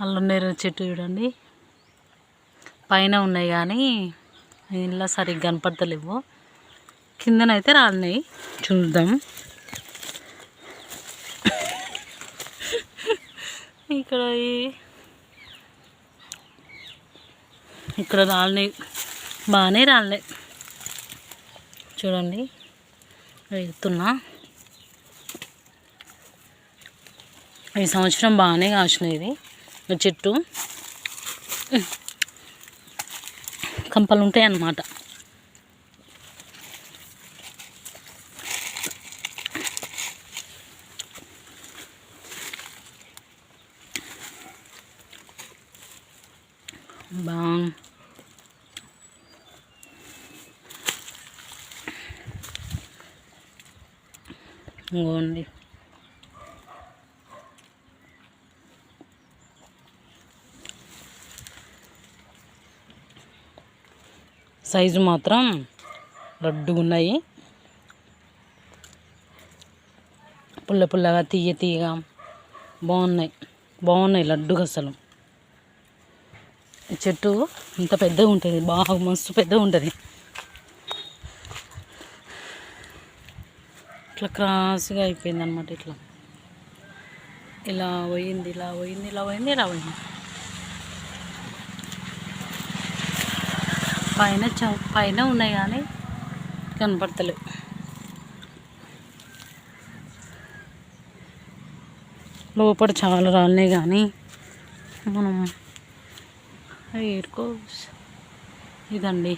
అల్లునేరు చెట్టు చూడండి. పైన ఉన్నాయి కానీ ఇంట్లో సరిగ్గా కనపడతలేవు. కిందనైతే రాలినాయి చూద్దాం. ఇక్కడ ఈ- ఇక్కడ రాలినాయి బాగానే రాలినాయి చూడండి. వెళ్తున్నా. ఈ సంవత్సరం బాగానే కాసినాయి ఇది చెట్టు కంపలు ఉంటాయి అన్నమాట బా ఇంకోండి Size మాత్రం లడ్డుగా ఉన్నాయి. పుల్ల పుల్లగా తీయ తీయగా బాగున్నాయి. బాగున్నాయి లడ్డుగా అసలు. చెట్టు ఇంత పెద్దగా ఉంటుంది. బాగా మస్తు పెద్దగా ఉంటుంది. ఇట్లా క్రాస్గా అయిపోయింది అనమాట ఇట్లా. ఇలా పోయింది ఇలా పోయింది ఇలా పోయింది ఇలా పోయింది. పైన చ పైన ఉన్నాయి కానీ కనపడతలేవు. లోపల చాలా రాలినాయి కానీ మనం ఏరుకో ఇదండి.